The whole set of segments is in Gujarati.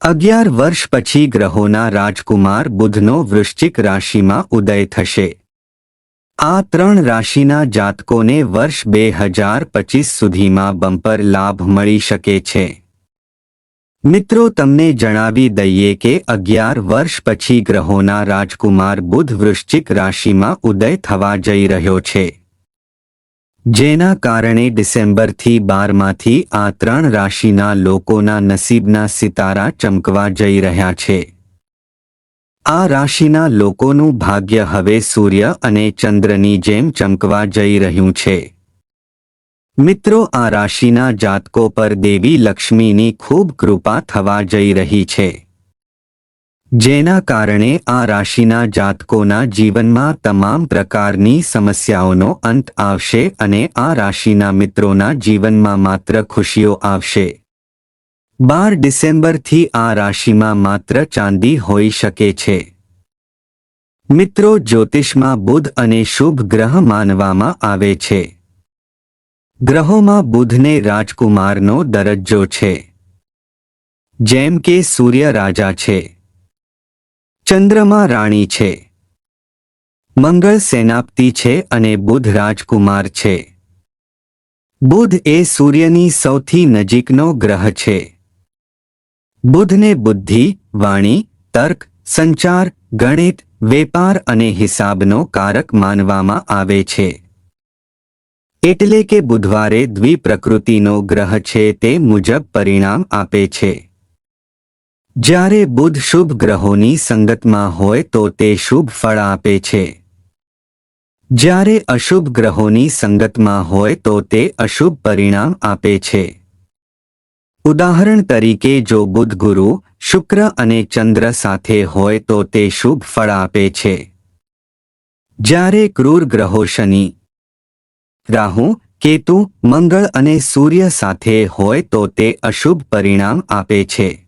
અગિયાર વર્ષ પછી ગ્રહોના રાજકુમાર બુધનો વૃશ્ચિક રાશિમાં ઉદય થશે. આ ત્રણ રાશિના જાતકોને વર્ષ બે હજાર પચીસ સુધીમાં બમ્પર લાભ મળી શકે છે. મિત્રો, તમને જણાવી દઈએ કે અગિયાર વર્ષ પછી ગ્રહોના રાજકુમાર બુધ વૃશ્ચિક રાશિમાં ઉદય થવા જઈ રહ્યો છે. જેના કારણે ડિસેમ્બરથી બારમાંથી આ ત્રણ રાશિના લોકોના નસીબના સિતારા ચમકવા જઈ રહ્યા છે. આ રાશિના લોકોનું ભાગ્ય હવે સૂર્ય અને ચંદ્રની જેમ ચમકવા જઈ રહ્યું છે. મિત્રો, આ રાશિના જાતકો પર દેવી લક્ષ્મીની ખૂબ કૃપા થવા જઈ રહી છે. જેના કારણે આ રાશિના જાતકોના જીવનમાં તમામ પ્રકારની સમસ્યાઓનો અંત આવશે અને આ રાશિના મિત્રોના જીવનમાં માત્ર ખુશીઓ આવશે. બાર ડિસેમ્બરથી આ રાશિમાં માત્ર ચાંદી હોઈ શકે છે. મિત્રો જ્યોતિષમાં બુધ અને શુભ ગ્રહ માનવામાં આવે છે. ગ્રહોમાં બુધને રાજકુમારનો દરજ્જો છે. જેમ કે સૂર્ય રાજા છે. ચંદ્રમા રાણી છે. મંગળ સેનાપતિ છે અને બુધ રાજકુમાર છે. બુધ એ સૂર્યની સૌથી નજીકનો ગ્રહ છે. બુધને બુદ્ધિ, વાણી, તર્ક, સંચાર, ગણિત, વેપાર અને હિસાબનો કારક માનવામાં આવે છે. એટલે કે બુધવારે દ્વિપ્રકૃતિનો ગ્રહ છે તે મુજબ પરિણામ આપે છે. જ્યારે બુધ શુભ ગ્રહોની સંગતમાં હોય તો તે શુભ ફળ આપે છે. જ્યારે અશુભ ગ્રહોની સંગતમાં હોય તો તે અશુભ પરિણામ આપે છે. ઉદાહરણ તરીકે જો બુધ ગુરુ, શુક્ર અને ચંદ્ર સાથે હોય તો તે શુભ ફળ આપે છે. જ્યારે ક્રૂર ગ્રહો શનિ, રાહુ, કેતુ, મંગળ અને સૂર્ય સાથે હોય તો તે અશુભ પરિણામ આપે છે.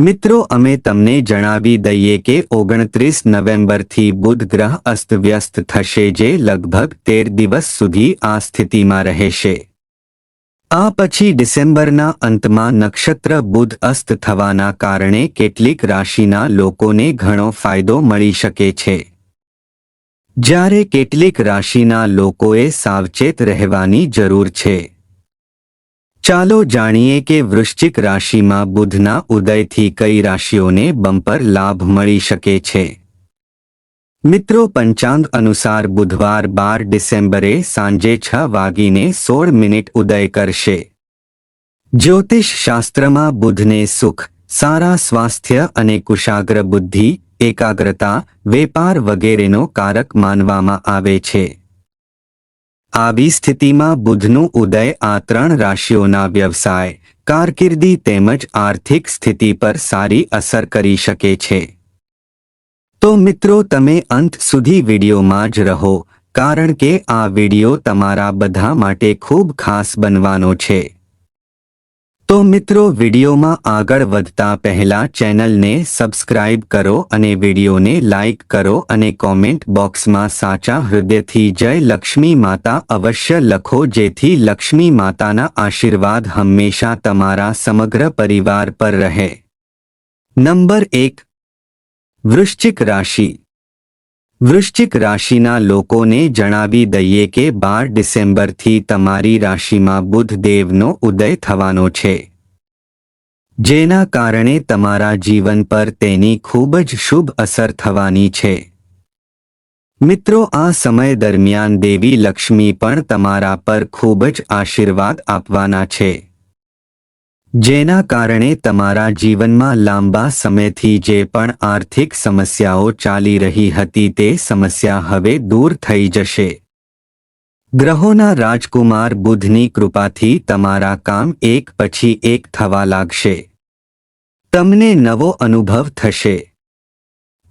મિત્રો, અમે તમને જણાવી દઈએ કે ઓગણત્રીસ નવેમ્બરથી બુધ ગ્રહ અસ્તવ્યસ્ત થશે જે લગભગ તેર દિવસ સુધી આ સ્થિતિમાં રહેશે. આ પછી ડિસેમ્બરના અંતમાં નક્ષત્ર બુધ અસ્ત થવાના કારણે કેટલીક રાશિના લોકોને ઘણો ફાયદો મળી શકે છે. જ્યારે કેટલીક રાશિના લોકોએ સાવચેત રહેવાની જરૂર છે. ચાલો જાણીએ કે વૃશ્ચિક રાશિમાં બુધના ઉદયથી કઈ રાશિઓને બમ્પર લાભ મળી શકે છે. મિત્રો, પંચાંગ અનુસાર બુધવાર બાર ડિસેમ્બરે સાંજે છ વાગીને સોળ મિનિટ ઉદય કરશે. જ્યોતિષ શાસ્ત્રમાં બુધને સુખ, સારા સ્વાસ્થ્ય અને કુશાગ્ર બુદ્ધિ, એકાગ્રતા, વેપાર વગેરેનો કારક માનવામાં આવે છે. આવી સ્થિતિમાં બુધનું ઉદય આ ત્રણ રાશિઓના વ્યવસાય, કારકિર્દી તેમજ આર્થિક સ્થિતિ પર સારી અસર કરી શકે છે. તો મિત્રો તમે અંત સુધી વિડીયોમાં જ રહો, કારણ કે આ વીડિયો તમારા બધા માટે ખૂબ ખાસ બનવાનો છે. તો મિત્રો, વિડીયોમાં આગળ વધતા પહેલા ચેનલને સબસ્ક્રાઇબ કરો અને વિડીયોને લાઇક કરો અને કોમેન્ટ બોક્સમાં સાચા હૃદયથી જય લક્ષ્મી માતા અવશ્ય લખો, જેથી લક્ષ્મી માતાના આશીર્વાદ હંમેશા તમારા સમગ્ર પરિવાર પર રહે. નંબર એક, વૃશ્ચિક રાશિ. વૃશ્ચિક રાશિના લોકોને જણાવી દઈએ કે બાર ડિસેમ્બરથી તમારી રાશિમાં બુધદેવનો ઉદય થવાનો છે. જેના કારણે તમારા જીવન પર તેની ખૂબ જ શુભ અસર થવાની છે. મિત્રો, આ સમય દરમિયાન દેવી લક્ષ્મી પણ તમારા પર ખૂબ જ આશીર્વાદ આપવાના છે. જેના કારણે તમારા જીવનમાં લાંબા સમયથી જે પણ આર્થિક સમસ્યાઓ ચાલી રહી હતી તે સમસ્યા હવે દૂર થઈ જશે. ગ્રહોના રાજકુમાર બુધની કૃપાથી તમારા કામ એક પછી એક થવા લાગશે. તમને નવો અનુભવ થશે.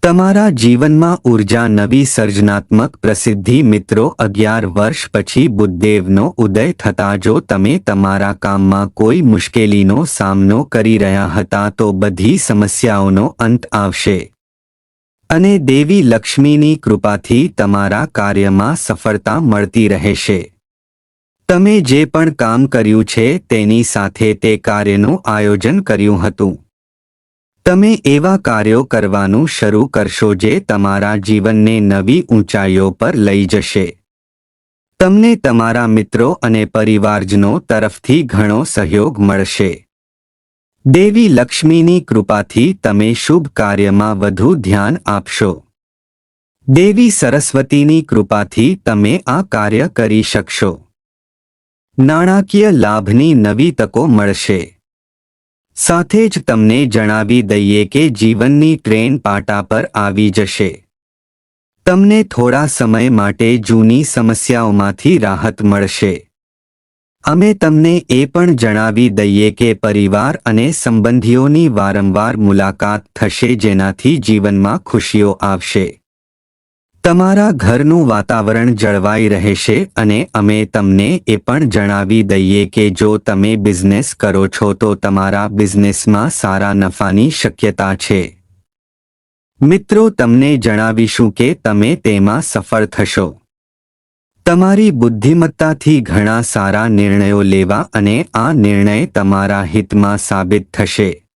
તમારા જીવનમાં ઊર્જા નવી સર્જનાત્મક પ્રસિદ્ધિ મિત્રો, અગિયાર વર્ષ પછી બુદ્ધદેવનો ઉદય થતા જો તમે તમારા કામમાં કોઈ મુશ્કેલીનો સામનો કરી રહ્યા હતા તો બધી સમસ્યાઓનો અંત આવશે. અને દેવી લક્ષ્મીની કૃપાથી તમારા કાર્યમાં સફળતા મળતી રહેશે. તમે જે પણ કામ કર્યું છે તેની સાથે તે કાર્યનું આયોજન કર્યું હતું. તમે એવા કાર્યો કરવાનું શરૂ કરશો જે તમારા જીવનને નવી ઊંચાઈઓ પર લઈ જશે. તમને તમારા મિત્રો અને પરિવારજનો તરફથી ઘણો સહયોગ મળશે. દેવી લક્ષ્મીની કૃપાથી તમે શુભ કાર્યમાં વધુ ધ્યાન આપશો. દેવી સરસ્વતીની કૃપાથી તમે આ કાર્ય કરી શકશો. નાણાકીય લાભની નવી તકો મળશે. સાથે જ તમને જણાવી દઈએ કે જીવનની ટ્રેન પાટા પર આવી જશે. તમને થોડા સમય માટે જૂની સમસ્યાઓમાંથી રાહત મળશે. અમે તમને એ પણ જણાવી દઈએ કે પરિવાર અને સંબંધીઓની વારંવાર મુલાકાત થશે જેનાથી જીવનમાં ખુશીઓ આવશે. તમારા ઘરનું વાતાવરણ જળવાઈ રહેશે અને અમે તમને એ પણ જણાવી દઈએ કે જો તમે બિઝનેસ કરો છો તો તમારા બિઝનેસમાં સારા નફાની શક્યતા છે. મિત્રો, તમને જણાવીશું કે તમે તેમાં સફળ થશો. તમારી બુદ્ધિમત્તાથી ઘણા સારા નિર્ણયો લેવા અને આ નિર્ણય તમારા હિતમાં સાબિત થશે.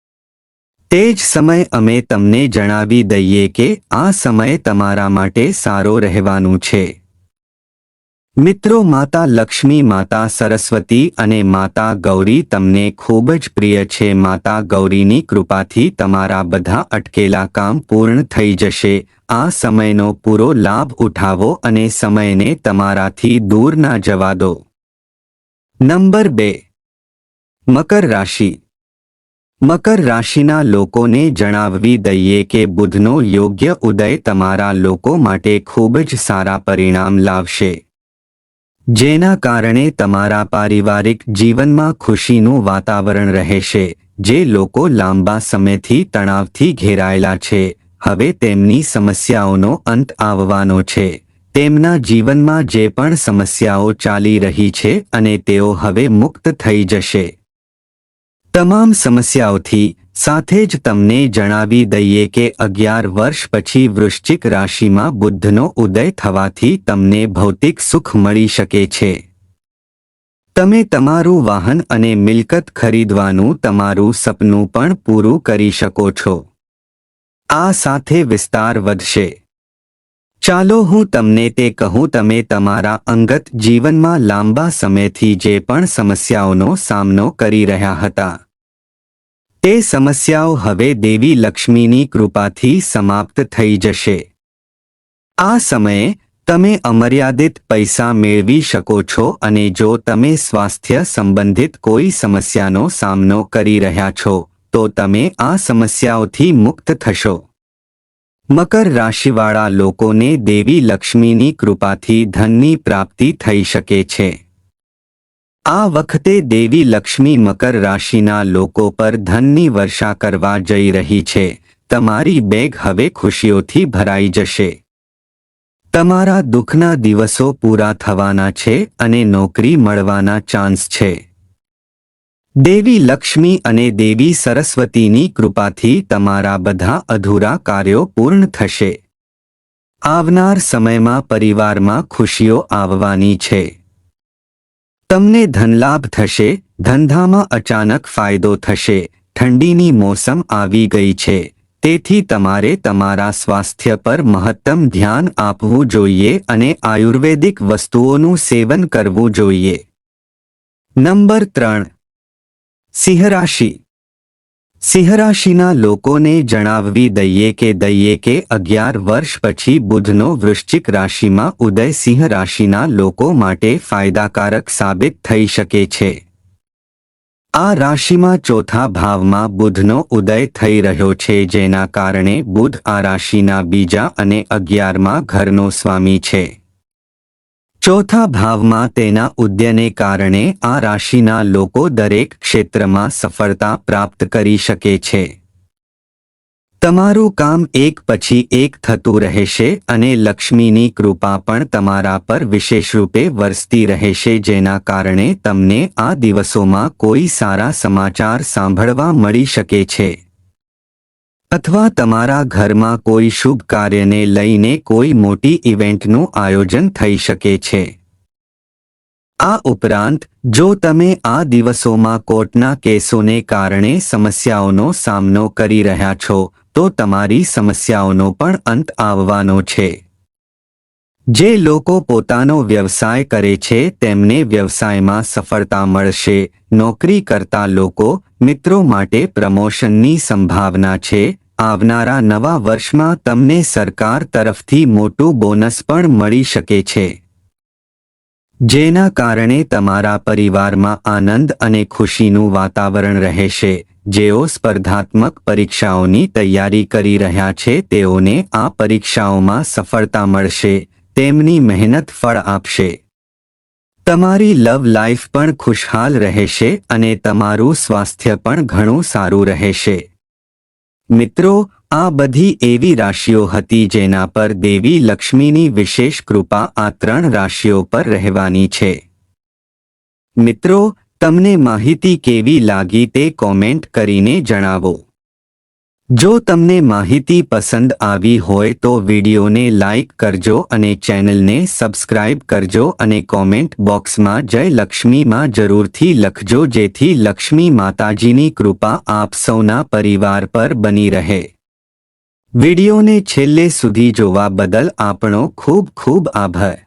તે જ સમય અમે તમને જણાવી દઈએ કે આ સમય તમારા માટે સારો રહેવાનું છે. મિત્રો, માતા લક્ષ્મી, માતા સરસ્વતી અને માતા ગૌરી તમને ખૂબ જ પ્રિય છે. માતા ગૌરીની કૃપાથી તમારા બધા અટકેલા કામ પૂર્ણ થઈ જશે. આ સમયનો પૂરો લાભ ઉઠાવો અને સમયને તમારાથી દૂર ના જવા દો. નંબર બે. મકર રાશિ. મકર રાશિના લોકોને જણાવવી દઈએ કે બુધનો યોગ્ય ઉદય તમારા લોકો માટે ખૂબ જ સારા પરિણામ લાવશે. જેના કારણે તમારા પારિવારિક જીવનમાં ખુશીનું વાતાવરણ રહેશે, જે લોકો લાંબા સમયથી તણાવથી ઘેરાયેલા છે. હવે તેમની સમસ્યાઓનો અંત આવવાનો છે. તેમના જીવનમાં જે પણ સમસ્યાઓ ચાલી રહી છે અને તેઓ હવે મુક્ત થઈ જશે. તમામ સમસ્યાઓથી સાથે જ તમને જણાવી દઈએ કે અગિયાર વર્ષ પછી વૃશ્ચિક રાશિમાં બુદ્ધનો ઉદય થવાથી તમને ભૌતિક સુખ મળી શકે છે. તમે તમારું વાહન અને મિલકત ખરીદવાનું તમારું સપનું પણ પૂરું કરી શકો છો. આ સાથે વિસ્તાર વધશે. ચાલો હું તમને તે કહું, તમે તમારા અંગત જીવનમાં લાંબા સમયથી જે પણ સમસ્યાઓનો સામનો કરી રહ્યા હતા. તે સમસ્યાઓ હવે દેવી લક્ષ્મીની કૃપાથી સમાપ્ત થઈ જશે. આ સમયે, તમે અમર્યાદિત પૈસા મેળવી શકો છો અને જો તમે સ્વાસ્થ્ય સંબંધિત કોઈ સમસ્યાનો સામનો કરી રહ્યા છો, તો તમે આ સમસ્યાઓથી મુક્ત થશો. મકર રાશિવાળા લોકોને દેવી લક્ષ્મીની કૃપાથી ધનની પ્રાપ્તિ થઈ શકે છે. આ વખતે દેવી લક્ષ્મી મકર રાશિના લોકો પર ધનની વર્ષા કરવા જઈ રહી છે. તમારી બેગ હવે ખુશીઓથી ભરાઈ જશે. તમારા દુઃખના દિવસો પૂરા થવાના છે અને નોકરી મળવાના ચાન્સ છે. દેવી લક્ષ્મી અને દેવી સરસ્વતીની કૃપાથી તમારા બધા અધૂરા કાર્યો પૂર્ણ થશે. આવનાર સમયમાં પરિવારમાં ખુશીઓ આવવાની છે. તમને ધનલાભ થશે, ધંધામાં અચાનક ફાયદો થશે, ઠંડીની મોસમ આવી ગઈ છે. તેથી તમારે તમારા સ્વાસ્થ્ય પર મહત્તમ ધ્યાન આપવું જોઈએ અને આયુર્વેદિક વસ્તુઓનું સેવન કરવું જોઈએ. નંબર ત્રણ. સિંહ રાશિ સિંહ રાશિના લોકોને જણાવવી દઈએ કે દઈએ કે અગિયાર વર્ષ પછી બુધનો વૃશ્ચિક રાશિમાં ઉદય સિંહ રાશિના લોકો માટે ફાયદાકારક સાબિત થઈ શકે છે. આ રાશિમાં ચોથા ભાવમાં બુધનો ઉદય થઈ રહ્યો છે જેના કારણે બુધ આ રાશિના બીજા અને અગિયારમાં ઘરનો સ્વામી છે. ચોથા ભાવમાં તેના ઉદ્યને કારણે આ રાશિના લોકો દરેક ક્ષેત્રમાં સફળતા પ્રાપ્ત કરી શકે છે. તમારું કામ એક પછી એક થતું રહેશે અને લક્ષ્મીની કૃપા પણ તમારા પર વિશેષ રૂપે વરસતી રહેશે જેના કારણે તમને આ દિવસોમાં કોઈ સારા સમાચાર સાંભળવા મળી શકે છે. અથવા તમારા ઘરમાં કોઈ શુભ કાર્યને લઈને કોઈ મોટી ઇવેન્ટનું આયોજન થઈ શકે છે. આ ઉપરાંત, જો તમે આ દિવસોમાં કોર્ટના કેસોને કારણે સમસ્યાઓનો સામનો કરી રહ્યા છો, તો તમારી સમસ્યાઓનો પણ અંત આવવાનો છે. જે લોકો પોતાનો વ્યવસાય કરે છે, તેમને વ્યવસાયમાં સફળતા મળશે. નોકરી કરતા લોકો મિત્રો માટે પ્રમોશનની સંભાવના છે આવનારા નવા વર્ષમાં તમને સરકાર તરફથી મોટું બોનસ પણ મળી શકે છે. જેના કારણે તમારા પરિવારમાં આનંદ અને ખુશીનું વાતાવરણ રહેશે. જેઓ સ્પર્ધાત્મક પરીક્ષાઓની તૈયારી કરી રહ્યા છે, તેઓને આ પરીક્ષાઓમાં સફળતા મળશે. તેમની મહેનત ફળ આપશે. તમારી લવ લાઈફ પણ ખુશહાલ રહેશે અને તમારું સ્વાસ્થ્ય પણ ઘણું સારું રહેશે. મિત્રો, આ બધી એવી રાશિઓ હતી જેના પર દેવી લક્ષ્મીની વિશેષ કૃપા આ ત્રણ રાશિઓ પર રહેવાની છે. મિત્રો, તમને માહિતી કેવી લાગી તે કોમેન્ટ કરીને જણાવો. જો તમને માહિતી પસંદ આવી હોય તો વિડીયોને લાઇક કરજો અને ચેનલને સબસ્ક્રાઇબ કરજો અને કોમેન્ટ બોક્સમાં જય લક્ષ્મીમાં જરૂરથી લખજો જેથી લક્ષ્મી માતાજીની કૃપા આપ સૌના પરિવાર પર બની રહે. વિડીયોને છેલ્લે સુધી જોવા બદલ આપણો ખૂબ ખૂબ આભાર.